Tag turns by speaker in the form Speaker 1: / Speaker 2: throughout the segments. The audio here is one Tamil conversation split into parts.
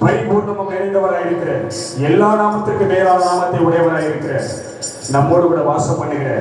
Speaker 1: பரிபூர்ணமும் நிறைந்தவராய் இருக்கிற எல்லா நாமத்திற்கு மேலான நாமத்தை உடையவராய் இருக்கிற நம்மோடு கூட வாசம் பண்ணுகிற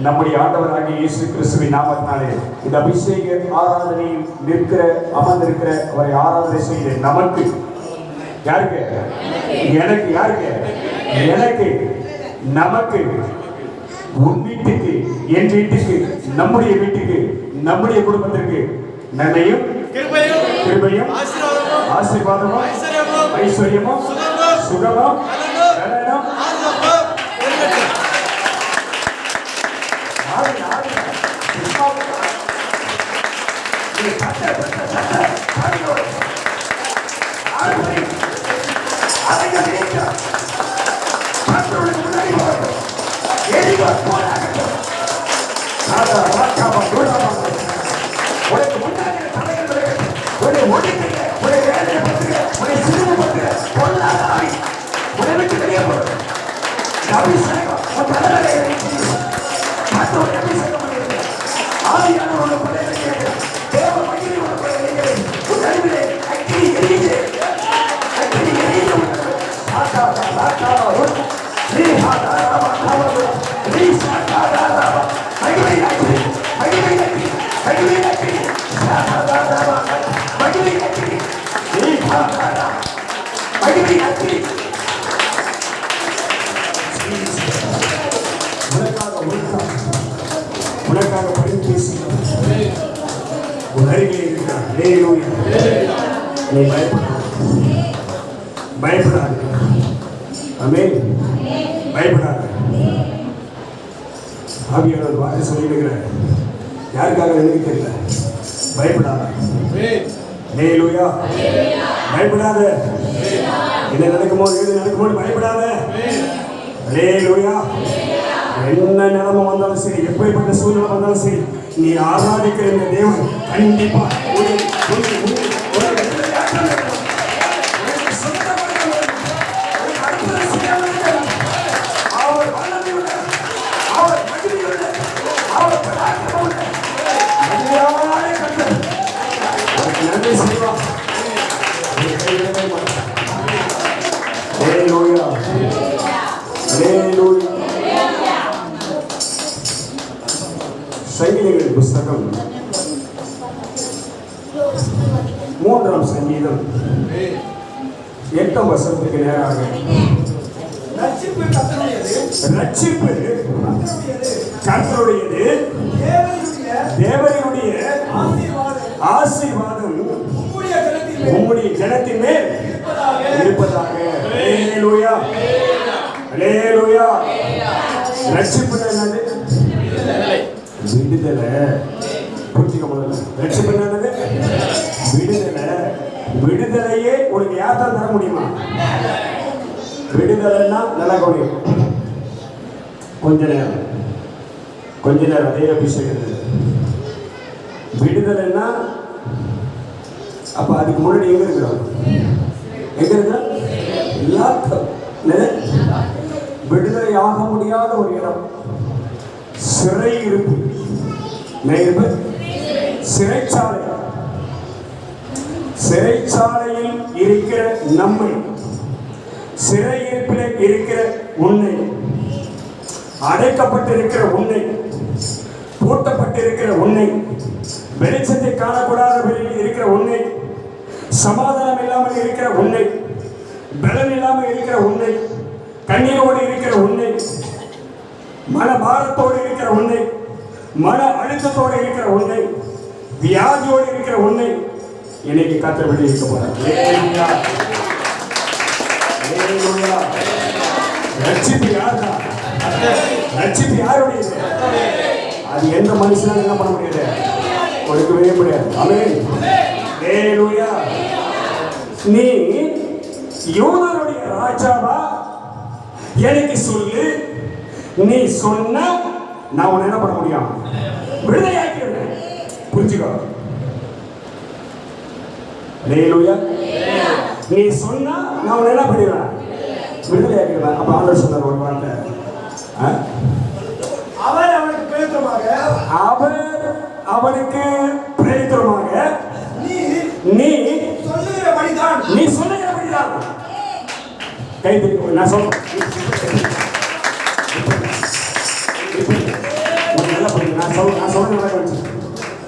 Speaker 1: நம்முடைய ஆண்டவராகிய இயேசு கிறிஸ்துவின் நாமத்தினாலே இந்த அபிஷேக ஆராதனையில் நிற்கிற அமர்ந்திருக்கிற அவரை ஆராதனை செய்த நமக்கு. யாருக்கு? எனக்கு யாருக்கு? எனக்கு. நமக்கு. உன் வீட்டுக்கு என் வீட்டுக்கு நம்முடைய வீட்டுக்கு நம்முடைய குடும்பத்திற்கு நன்மையும்
Speaker 2: கிருபையும் ஆசீர்வாதமும் ஐஸ்வர்யமும் சுகமும்
Speaker 1: சுகமும் உன் அருகே இருக்கிறார் ஹalleluya. நீ பயப்படாத பயப்படாத ஆமென் பயப்படாத ஆவியானவர் வார்த்தை சொல்லிடுகிறார் யாருக்காக எனக்கு தெரியல பயப்படாத ஹalleluya. பயப்படாத என்ன நடக்குமோ ஏது நடக்குமோ பயப்படாத ஹalleluya. என்ன நிலைமை வந்தாலும் சரி எப்படிப்பட்ட சூழ்நிலை வந்தாலும் சரி நீ ஆராதிக்கிற இந்த தேவன் கண்டிப்பா புஸ்தகம். மூன்றாம் சங்கீதம். எட்டாம் வசனத்துக்கு நேராக.
Speaker 2: ரட்சிப்பு கர்த்தருடையது. தேவனுடைய ஆசீர்வாதம்
Speaker 1: உங்களுடைய ஜனத்தின் மேல்
Speaker 2: இருப்பதாக.
Speaker 1: இருப்பதாக ஹalleluya. ரட்சிப்பு என்னது விடுதலை. புரிஞ்சுக்க ரட்சிப்பு என்னது? விடுதலை. விடுதலையே உனக்கு யார் தர முடியுமா? விடுதலைன்னா நல்லா முடியும் கொஞ்ச நேரம். கொஞ்ச நேரம் அதே அபிஷேகம் விடுதலைன்னா அப்ப அதுக்கு முன்னாடி எங்க இருக்கிறோம் எங்க இருக்கிறோம் விடுதலை ஆக முடியாத ஒரு இடம். சிறை இருப்பு என்ன சிறைச்சாலை. சிறைச்சாலையில் இருக்கிற நம்மை சிறை இருப்பில் இருக்கிற உன்னை அடைக்கப்பட்டிருக்கிற உன்னை பூட்டப்பட்டிருக்கிற உன்னை வெளிச்சத்தை காணக்கூடாத வெளியில் இருக்கிற உன்னை சமாதானம் இல்லாமல் இருக்கிற உன்னை பலன் இல்லாமல் இருக்கிற உன்னை கண்ணீரோடு இருக்கிற உன்னை மன பாரத்தோடு இருக்கிற உன்னை மன அழுத்தத்தோடு இருக்கிற உன்னை வியாதியோடு இருக்கிற உண்மை இன்னைக்கு கத்த விட்டு இருக்க போறார். ரட்சிப்பு ரட்சிப்பு யாருடைய? அது எந்த மனுஷனால என்ன பண்ண முடியாது. கொடுக்கவே முடியாது. ஆமென் ஹalleluya நீ யூதருடைய ராஜாவா? எனக்கு சொல்லு. நீ சொன்ன நான் உன்னை என்ன பண்ண முடியும்? விடுதலையாக்கிடுவேன் புரிஞ்சுக்கோ. நீ சொன்னா நான் உன்னை என்ன பண்ணிடுவேன்? விடுதலையாக்கிடுவேன். அப்ப ஆண்டவர் சொன்னார் ஒரு வார்த்தை?
Speaker 2: அவர் அவனுக்கு பிரயோஜனமாக
Speaker 1: அவர் அவனுக்கு பிரேரித்தமாக
Speaker 2: நீ சொல்லுகிறபடிதான்.
Speaker 1: நீ சொல்லுகிறபடிதான். கை நான் சொல்றேன். நான் வச்சு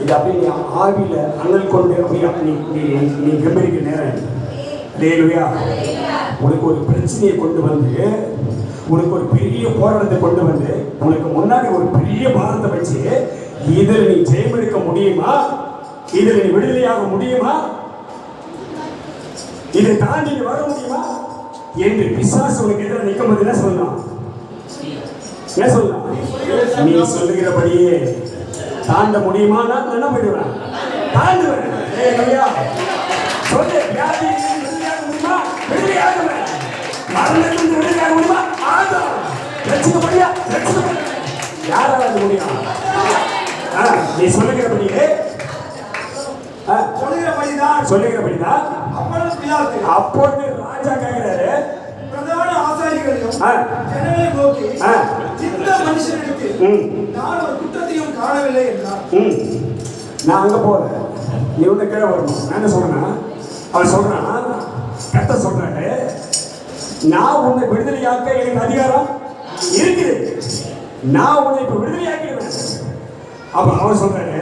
Speaker 1: இது அப்படியே நீ ஆவியில் அனல் கொண்டு அப்படியா நீ நீ நீ கம்பெனிக்கு நேரம் லேலுயா உனக்கு ஒரு பிரச்சனையை கொண்டு வந்து உனக்கு ஒரு பெரிய போராட்டத்தை கொண்டு வந்து உனக்கு முன்னாடி ஒரு பெரிய பாரத்தை வச்சு இதில் நீ ஜெயமெடுக்க முடியுமா? இதில் நீ விடுதலையாக முடியுமா? இதை தாண்டி நீ வர முடியுமா? என்று பிசாசு உனக்கு எதிராக நிற்கும் போது என்ன சொல்லலாம் என்ன சொல்லலாம் நீ சொல்லுகிறபடியே தாண்ட முடியுமா? நான் என்ன பண்ணிடுவேன் தாண்டுவேன் சொல்லு வியாதி விடுதலையாக முடியுமா விடுதலையாகுவேன் மரணத்திலிருந்து விடுதலையாக முடியுமா முடியா ரட்சிக்க முடியும் யாரால அது முடியும்? நீ சொல்லுகிறபடியே ஆ,
Speaker 2: சொல்லுகிறபடிதான்
Speaker 1: சொல்லுகிறபடிதான்
Speaker 2: அப்பொழுது
Speaker 1: ராஜா கேட்கிறாரு
Speaker 2: பிரதான ஆசாரிகளையும். ஜனங்களை நோக்கி. இந்த மனுஷனுக்கு நான் ஒரு குற்றத்தையும் காணவில்லை என்றார்.
Speaker 1: நான் அங்கே போகிறேன் நீ வந்து கீழே வரணும். நான் என்ன சொல்றேன்னா அவன் சொல்கிறான் கத்த சொல்கிறாரு நான் உன்னை விடுதலையாக்க எனக்கு அதிகாரம் இருக்குது. நான் உன்னை இப்போ விடுதலையாக்கிடுவேன். அப்போ அவன் சொல்கிறாரு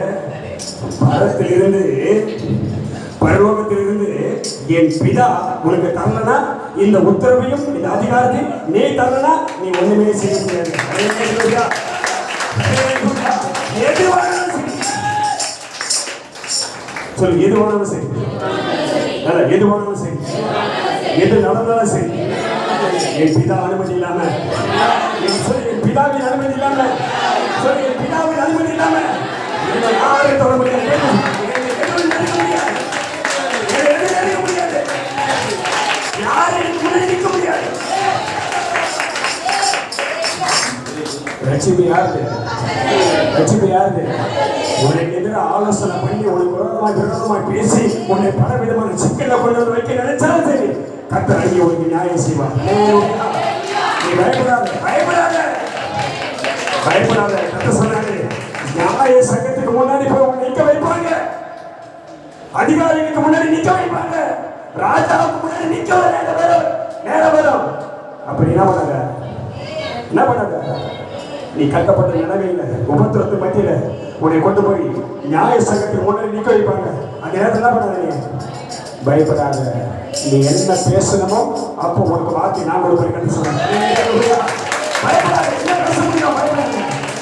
Speaker 1: பரத்திலிருந்து பரலோகத்திலிருந்து என் பிதா உனக்கு தரலனா இந்த உத்தரவையும் இந்த அதிகாரத்தையும் நீ தரலனா நீ ஒண்ணுமே செய்ய முடியாது. எது வேணாலும் சொல்லு எது வேணாலும் சரி அல்ல எது வேணாலும் சரி எது நடந்தாலும் சரி என் பிதா அனுமதி இல்லாம. என் பிதாவின் அனுமதி இல்லாம. சொல்லு என் பிதாவின் அனுமதி இல்லாம. என்னை யாரும் தொடர்பு ரட்சிப்பு யாருது ரட்சிப்பு யாருது உனக்கு எதிராக ஆலோசனை பண்ணி உனக்கு விரோதமாய் விரோதமாய் பேசி உன்னை பல விதமான சிக்கல்ல கொண்டு வந்து வைக்க நினைச்சாலும் சரி கத்தர் அங்கே உனக்கு நியாயம் செய்வார். நீ பயப்படாத பயப்படாத. பயப்படாத. கத்த சொன்னாரு நியாய சங்கத்துக்கு முன்னாடி போய் உன்னை நிற்க வைப்பாங்க. அதிகாரிகளுக்கு முன்னாடி நிற்க வைப்பாங்க. ராஜாவுக்கு முன்னாடி நிற்க வர நேரம் வரும். நேரம் வரும். அப்படி பண்ணாங்க என்ன பண்ணாங்க நீ கட்டப்பட்ட நிலைமையில உபத்திரத்து மத்தியில உன்னை கொண்டு போய் நியாய சங்கத்தை முன்னாடி நிக்க வைப்பாங்க. அந்த நேரத்தில் என்ன பண்ணாத பயப்படாத. நீ என்ன பேசணுமோ அப்போ உனக்கு வார்த்தை நான் கொடுப்பேன் கண்டு சொன்னேன் பயப்படாத.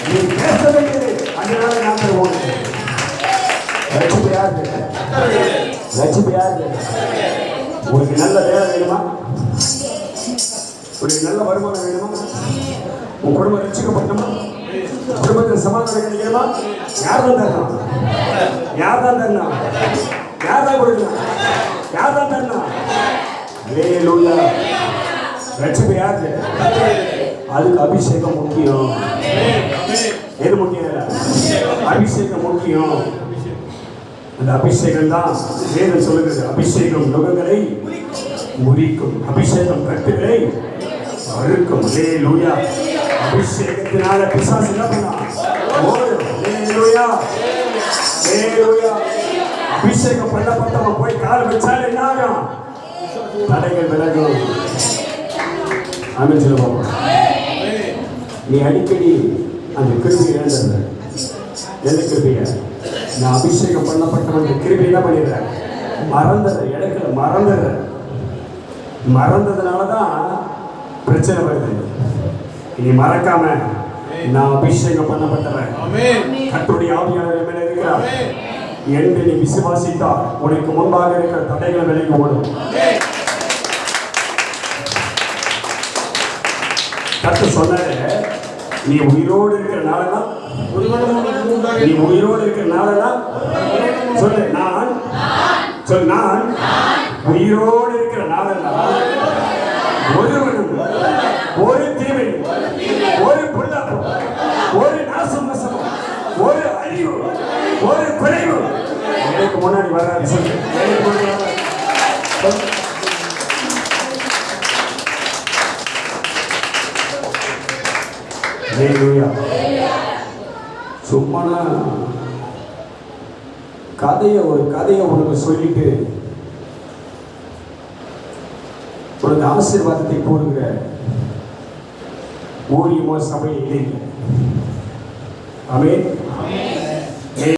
Speaker 1: நீ பேச வேண்டியது அதனால நான் தருவோம். யாரு? யாரு? உனக்கு நல்ல வேலை வேணுமா? உனக்கு நல்ல வருமானம் வேணுமா? உன் குடும்பம் ரட்சிக்கப்பட்டமா குடும்பத்தில் சமாதானம் கிடைக்கிறதா யார் தான் தரணும் யார் தான் தரணும் யார் தான் கொடுக்கணும்? யார் தான் தரணும் லேலூயா ரட்சிப்பு யாரு அதுக்கு அபிஷேகம் முக்கியம். எது முக்கியம் இல்ல? அபிஷேகம் முக்கியம். அந்த அபிஷேகம் தான் வேதம் சொல்லுகிறது. அபிஷேகம் நுகங்களை முறிக்கும். அபிஷேகம் கட்டுகளை அறுக்கும். லேலூயா அபிஷேகத்தினால பிசாசு என்ன பண்ணா அபிஷேகம் பண்ணப்பட்டவன் போய் கால வச்சால் என்ன ஆகும் தடைகள் விலகும் அமைச்சர் நீ அடிக்கடி அந்த கிருபி இழந்த எந்த கிருபிய நான் அபிஷேகம் பண்ணப்பட்டவன் அந்த கிருபி என்ன பண்ணிடுறேன் மறந்துடுற இடத்துல மறந்துடுற மறந்ததுனால தான் பிரச்சனை வருது. நீ மறக்காம நான் அபிஷேகம் பண்ணப்பட்டவன். கர்த்தருடைய ஆவியானவர் மேல இருக்கிறார். என்று நீ விசுவாசித்தால் உனக்கு முன்பாக இருக்கிற தடைகள் விலகி ஓடும். கத்து சொன்னாரு நீ உயிரோடு இருக்கிற நாளெல்லாம் நீ உயிரோடு இருக்கிற நாளெல்லாம் சொல்லு நான் சொல் நான் உயிரோடு இருக்கிற நாளெல்லாம் ஒருவனும் ஒரு தீமை ஒரு பொல்லாப்பு ஒரு நாசம் நசம் ஒரு அழிவு ஒரு குறைவு எனக்கு முன்னாடி வராது சொல்லு சும்மா நான் கதையை ஒரு கதையை உனக்கு சொல்லிட்டு உனக்கு ஆசீர்வாதத்தை போடுகிற ஊழியமோ சபை இல்லை. அமே